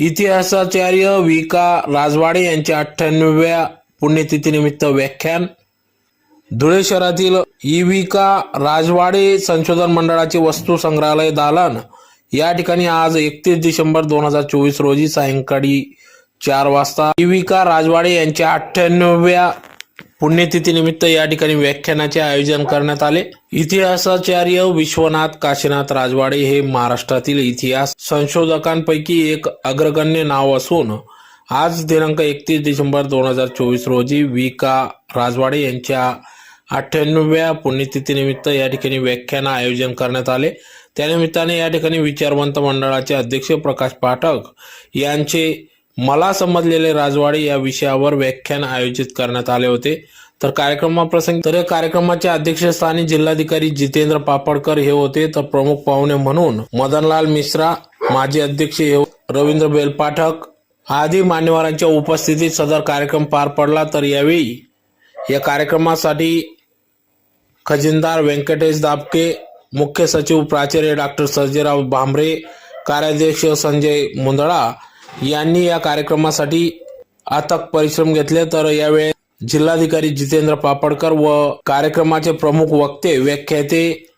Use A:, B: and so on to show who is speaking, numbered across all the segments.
A: इतिहासाचार्य विका राजवाडे यांच्या अठ्ठ्याण्णव्या पुण्यतिथीनिमित्त व्याख्यान. धुळे शहरातील इविका राजवाडे संशोधन मंडळाचे वस्तू संग्रहालय दालन या ठिकाणी आज एकतीस डिसेंबर दोन हजार चोवीस रोजी सायंकाळी चार वाजता इविका राजवाडे यांच्या अठ्ठ्याण्णव्या पुण्यतिथीनिमित्त या ठिकाणी व्याख्यानाचे आयोजन करण्यात आले. इतिहासाचार्य विश्वनाथ काशीनाथ राजवाडे हे महाराष्ट्रातील इतिहास संशोधकांपैकी एक अग्रगण्य नाव असून आज दिनांक एकतीस डिसेंबर दोन हजार चोवीस रोजी वि का राजवाडे यांच्या अठ्ठ्याण्णव्या पुण्यतिथीनिमित्त या ठिकाणी व्याख्यान आयोजन करण्यात आले. त्यानिमित्ताने या ठिकाणी विचारवंत मंडळाचे अध्यक्ष प्रकाश पाठक यांचे मला समजलेले राजवाडे या विषयावर व्याख्यान आयोजित करण्यात आले होते. तर कार्यक्रमाप्रसंगी तर या कार्यक्रमाच्या अध्यक्षस्थानी जिल्हाधिकारी जितेंद्र पापडकर हे होते. तर प्रमुख पाहुणे म्हणून मदनलाल मिश्रा माजी अध्यक्ष हो- रवींद्र बेलपाठक आदी मान्यवरांच्या उपस्थितीत सदर कार्यक्रम पार पडला. तर यावेळी या कार्यक्रमासाठी खजिनदार व्यंकटेश दाबके मुख्य सचिव प्राचार्य डॉक्टर सर्जेराव भांबरे कार्याध्यक्ष संजय मुंदळा यांनी या कार्यक्रमासाठी अथक परिश्रम घेतले. तर यावेळी जिल्हाधिकारी जितेंद्र पापडकर व कार्यक्रमाचे प्रमुख वक्ते व्याख्याते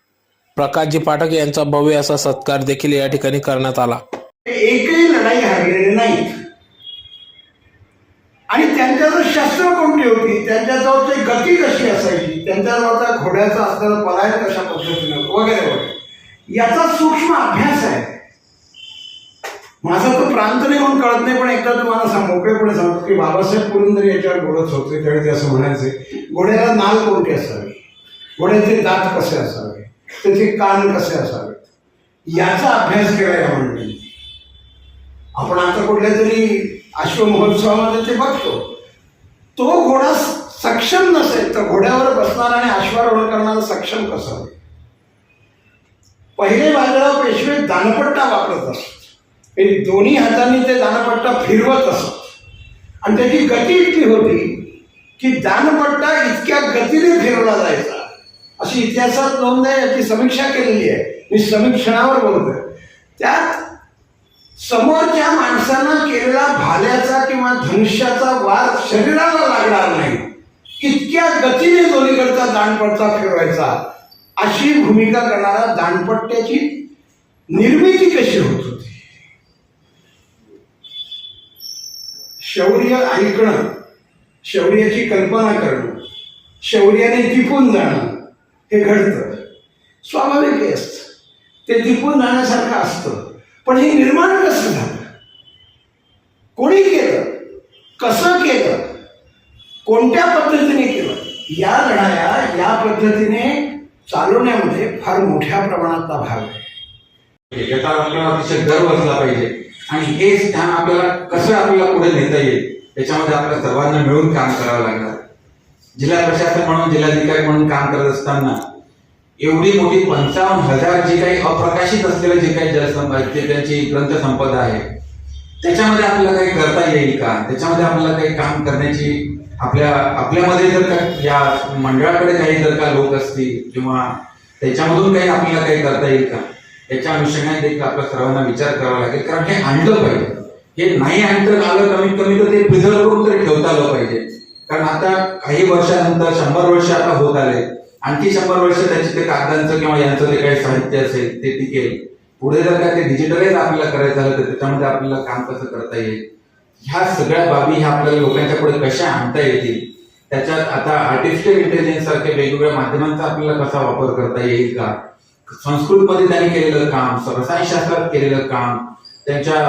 A: प्रकाशजी पाठक यांचा भव्य असा सत्कार देखील या ठिकाणी करण्यात आला.
B: एकही लढाई हरलेली नाही. आणि त्यांच्याजवळ शस्त्र कोणती होती त्यांच्याजवळची गती कशी असायची? त्यांच्याजवळचा घोड्याचा असलेला पलायन कशा पद्धतीनं? वगैरे वगैरे. याचा सूक्ष्म अभ्यास आहे. माझा तो प्रांत नाही म्हणून कळत नाही पण एकदा तुम्हाला सांग मोकळेपणे सांगतो की बाबासाहेब पुरंदरे याच्यावर बोलत होते त्यावेळी ते असं म्हणायचे घोड्याला नाल कोणती असावी? घोड्याचे दात कसे असावे? त्याचे कान कसे असावे? याचा अभ्यास केला या मंडळी आपण आता कुठल्या तरी अश्व महोत्सवामध्ये ते बघतो. तो घोडा सक्षम नसेल तर घोड्यावर बसणार आणि अश्वारोहण करणारा सक्षम कसा होईल? पहिले बाजाराव पेशवे दानपट्टा वापरत असत. हे दोन्ही हातांनी ते दानपट्टा फिरवत असत. आणि त्याची गती इतकी होती की दानपट्टा इतक्या गतीने फिरवला जायचा. अशी इतिहासात नोंद आहे याची समीक्षा केलेली आहे. मी समीक्षणावर बोलतोय. त्यात समोरच्या माणसानं केलेला भाल्याचा किंवा धनुष्याचा वार शरीराला लागणार नाही. इतक्या गतीने दोन्हीकडचा दानपट्टा फिरवायचा. अशी भूमिका करणारा दानपट्ट्याची निर्मिती कशी होती होती शौर्य ऐकणं शौर्याची कल्पना करणं शौर्याने दिपून जाणं हे घडतं. स्वाभाविक असतं ते दिपून जाण्यासारखं असतं. पण हे निर्माण कसं झालं? कोणी केलं? कसं केलं? कोणत्या पद्धतीने केलं? या लढाया या पद्धतीने चालवण्यामध्ये फार मोठ्या प्रमाणातला भाग आहे.
C: याचा आपल्याला अतिशय गर्व असला पाहिजे. आणि हे स्थान आपल्याला कसं आपल्याला पुढे नेता येईल याच्यामध्ये आपल्या सर्वांना मिळून काम करावं लागणार. जिल्हा प्रशासन म्हणून जिल्हाधिकारी म्हणून काम करत असताना एवढी मोठी पंचावन्न हजार जे काही अप्रकाशित असलेलं जे काही जलसंपदा जे त्यांची ग्रंथसंपदा आहे त्याच्यामध्ये आपल्याला काही करता येईल का? त्याच्यामध्ये आपल्याला काही काम करण्याची आपल्या आपल्यामध्ये जर का या मंडळाकडे काही जर का लोक असतील किंवा त्याच्यामधून काही आपल्याला काही करता येईल का? याच्या अनुषंगाने देखील आपल्या सर्वांना विचार करावा लागेल. कारण हे आणलं पाहिजे. हे नाही आणतं आलं कमीत कमी तर ते प्रिझर्व करून तरी ठेवता आलं पाहिजे. कारण आता काही वर्षानंतर शंभर वर्ष आता होत आले. आणखी शंभर वर्ष त्याचे ते कागदांचं किंवा यांचं जे काही साहित्य असेल ते टिकेल. पुढे जर का ते डिजिटलाइज आपल्याला करायचं झालं तर त्याच्यामध्ये आपल्याला काम कसं करता येईल? ह्या सगळ्या बाबी ह्या आपल्याला लोकांच्या पुढे कशा आणता येतील? त्याच्यात आता आर्टिफिशियल इंटेलिजन्स सारख्या वेगवेगळ्या माध्यमांचा आपल्याला कसा वापर करता येईल का? संस्कृतमध्ये त्यांनी केलेलं काम रसायनशास्त्रात केलेलं काम त्यांच्या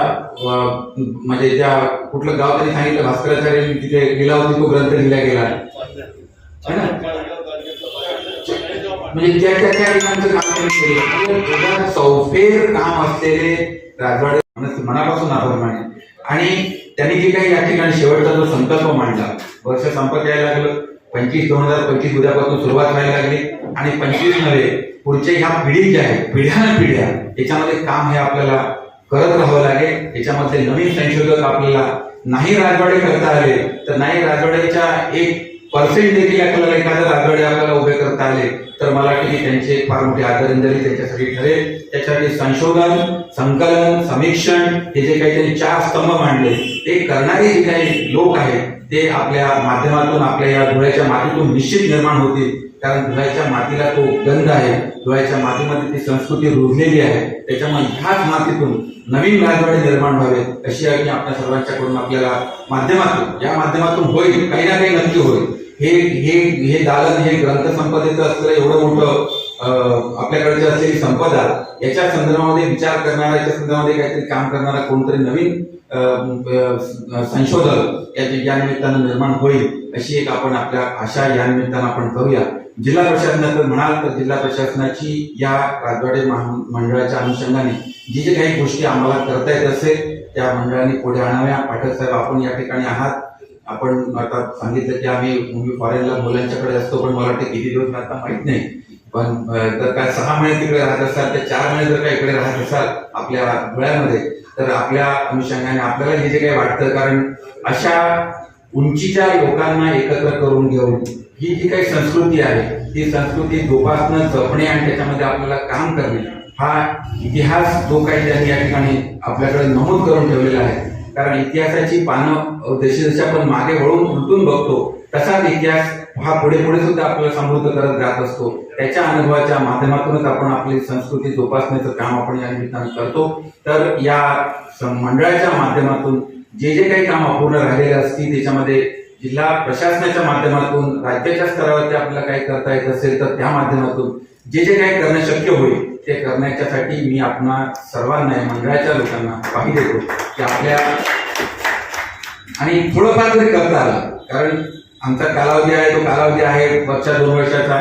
C: म्हणजे त्या कुठलं गाव त्यांनी सांगितलं भास्कराचार्यांनी तिथे गेला होती तो ग्रंथ लिहिला गेला. है ना? म्हणजे त्या त्या त्या ठिकाणचं काम केलं चौफेर म्हणजे काम असलेले राजवाडे मनापासून आभार माने आणि त्यांनी जे काही या ठिकाणी शेवटचा जो संकल्प मांडला वर्ष संपत यायला लागलं. पंचवीस दोन हजार पंचवीस उद्यापासून सुरुवात व्हायला लागली. आणि पंचवीस नव्हे पुढच्या ह्या पिढी ज्या आहेत पिढ्यान पिढ्या याच्यामध्ये काम हे आपल्याला करत राहावं लागेल. याच्यामध्ये नवीन संशोधक आपल्याला नाही राजवाडे करता आले तर नाही राजवाड्याच्या एक पर्सेंट देखील आपल्याला एखाद्या राजवाडे आपल्याला उभे करता आले तर मला वाटतं की त्यांचे फार मोठी आदरांजली त्यांच्यासाठी ठरेल. त्याच्यासाठी संशोधन संकलन समीक्षण हे जे काही त्यांनी चार स्तंभ मांडले ते करणारे जे काही लोक आहेत ते आपल्या माध्यमातून आपल्या या धुळ्याच्या मातीतून निश्चित निर्माण होतील. कारण धुळ्याच्या मातीला तो गंध आहे. धुळ्याच्या मातीमध्ये ती संस्कृती रुजलेली आहे. त्याच्यामुळे ह्याच मातीतून नवीन राजवाडे निर्माण व्हावे अशी आज्ञा आपल्या सर्वांच्याकडून आपल्याला माध्यमातून या माध्यमातून होईल काही ना काही नक्की होईल. हे हे हे दालन हे ग्रंथसंपदेचं असलेलं एवढं मोठं आपल्याकडची असलेली संपदा याच्या संदर्भामध्ये विचार करणारा याच्या संदर्भामध्ये काहीतरी काम करणारा कोणतरी नवीन संशोधक या निमित्तानं निर्माण होईल अशी एक आपण आपल्या आशा या निमित्तानं आपण करूया. जिल्हा प्रशासनाचं म्हणाल तर जिल्हा प्रशासनाची या राजवाडे मंडळाच्या अनुषंगाने जी जी काही गोष्टी आम्हाला करता येत असेल त्या मंडळाने पुढे आणाव्या. पाठक साहेब आपण या ठिकाणी आहात. आपण आता सांगितलं की आम्ही फॉरेनला मुलांच्याकडे असतो पण मला वाटतं किती दिवस आता माहीत नाही. पण जर काय सहा महिने तिकडे राहत असाल तर चार महिने जर का इकडे राहत असाल आपल्या डोळ्यामध्ये तर आपल्या अनुषंगाने आपल्याला हे जे काही वाटतं कारण अशा उंचीच्या लोकांना एकत्र करून घेऊन ही जी काही संस्कृती आहे ती संस्कृती जोपासणं जपणे आणि त्याच्यामध्ये आपल्याला काम करणे हा इतिहास जो काही त्यांनी या ठिकाणी आपल्याकडे नमूद करून ठेवलेला आहे. कारण इतिहासाची पानं जशी आपण मागे वळून उलटून बघतो तसाच इतिहास हा पुढे पुढे सुद्धा आपल्याला समृद्ध करत जात असतो. त्याच्या अनुभवाच्या माध्यमातूनच आपण आपली संस्कृती जोपासण्याचं काम आपण या निमित्तानं करतो. तर या मंडळाच्या माध्यमातून जे जे काही काम अपूर्ण राहिलेले असतील त्याच्यामध्ये जिल्हा प्रशासनाच्या माध्यमातून राज्याच्या स्तरावरती आपल्याला काही करता येत असेल तर त्या माध्यमातून जे जे काही करणं शक्य होईल ते करण्याच्यासाठी मी आपणा सर्वांना मंडळाच्या लोकांना पाही देतो की आपल्या आणि थोडंफार तरी करता आलं. कारण आमचा कालावधी आहे तो कालावधी आहे वर्षा दोन वर्षाचा.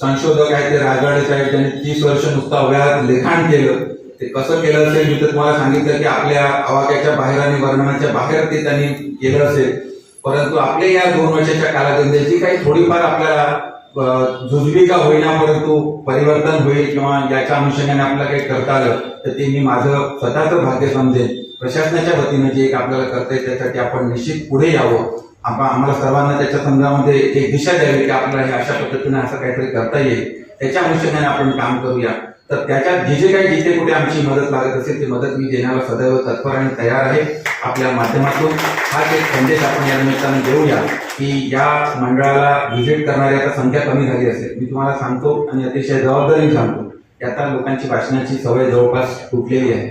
C: संशोधक आहे ते राजवाडे आहेत त्यांनी तीस वर्ष नुसता वयात लिखाण केलं. ते कसं केलं असेल मी तर तुम्हाला सांगितलं की आपल्या आवाक्याच्या बाहेर आणि वर्णनाच्या बाहेर ते त्यांनी केलं असेल. परंतु आपल्या या दोन वर्षाच्या कालावधीमध्ये जी काही थोडीफार आपल्याला अं, जुजबी का होईना परंतु परिवर्तन होईल किंवा याच्या अनुषंगाने आपल्याला काही करता आलं तर ते मी माझं स्वतःचं भाग्य समजेल प्रशासनाच्या वतीनं जे एक आपल्याला करता येईल त्यासाठी आपण निश्चित पुढे यावं. आपण आम्हाला सर्वांना त्याच्या संदर्भामध्ये एक दिशा द्यावी की आपल्याला हे अशा पद्धतीने असं काहीतरी करता येईल. त्याच्या अनुषंगाने आपण काम करूया. तर त्याच्यात जे जे काही जिथे कुठे आमची मदत लागत असेल ती मदत मी देण्याला सदैव तत्पर आणि तयार आहे आपल्या माध्यमातून. हाच एक संदेश आपण या निमित्तानं देऊया की या मंडळाला व्हिजिट करणारी आता संख्या कमी झाली असेल. मी तुम्हाला सांगतो आणि अतिशय जबाबदारी सांगतो की आता लोकांची भाषणाची सवय जवळपास तुटलेली आहे.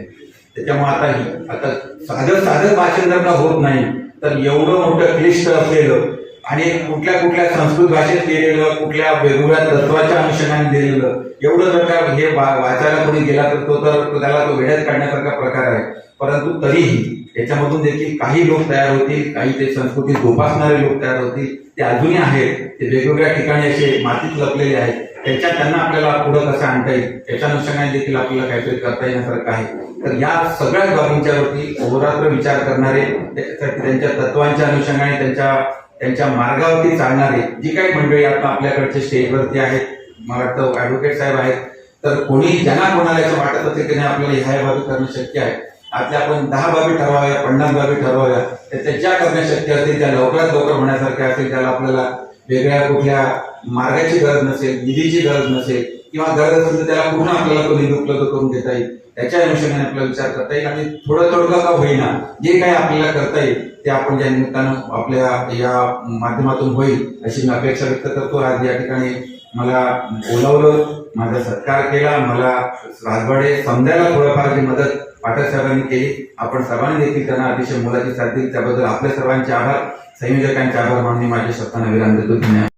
C: त्याच्यामुळे आता ही आता साधं साधं भाषण जर होत नाही. तर एवढं मोठं क्लिष्ट असलेलं आणि कुठल्या कुठल्या संस्कृत भाषेत लिहिलेलं कुठल्या वेगवेगळ्या तत्वाच्या अनुषंगाने लिहिलेलं एवढं जर का हे वा- वाचायला कोणी गेला तर तो तर त्याला तो वेड्यात काढण्यासारखा प्रकार आहे. परंतु तरीही याच्यामधून देखील काही लोक तयार होतील काही ते संस्कृती जोपासणारे लोक तयार होतील ते अजूनही आहेत ते वेगवेगळ्या ठिकाणी असे मातीत लपलेले आहेत. त्याच्यात त्यांना आपल्याला पुढं कसं आणता येईल त्याच्या अनुषंगाने देखील आपल्याला काहीतरी करता येण्यासारखं आहे तर या सगळ्याच बाबींच्यावरती अहोरात्र विचार करणारे त्यांच्या तत्वांच्या अनुषंगाने त्यांच्या त्यांच्या मार्गावरती चालणारे जी काही मंडळी आता आपल्याकडचे स्टेजवरती आहेत मला वाटतं ऍडव्होकेट साहेब आहेत तर कोणी ज्यांना कोणाला याचं वाटत असेल की नाही आपल्याला ह्या बाबी करणं शक्य आहे आपल्या आपण दहा बाबी ठरवाव्या पन्नास बाबी ठरवाव्या त्याच्या ज्या करणं शक्य असतील त्या लवकरात लवकर होण्यासारख्या असतील त्याला आपल्याला वेगळ्या कुठल्या मार्गाची गरज नसेल निधीची गरज नसेल किंवा गरज असेल तर त्याला पूर्ण आपल्याला तो निधी उपलब्ध करून देता येईल. त्याच्या अनुषंगाने आपल्याला विचार करता येईल आणि थोडं थोडं का होईना जे काही आपल्याला करता येईल ते आपण ज्या निमित्तानं आपल्या या माध्यमातून होईल अशी मी अपेक्षा व्यक्त करतो. आज या ठिकाणी मला बोलावलं माझा सत्कार केला मला राजवाडे समजायला थोडंफार जी मदत पाठक साहेबांनी केली. आपण सर्वांनी देखील त्यांना अतिशय मोलाची साथ दिली. त्याबद्दल आपल्या सर्वांचे आभार. संयोजकांचे आभार मानून माझ्या शब्दांना विराम देतो. धन्यवाद.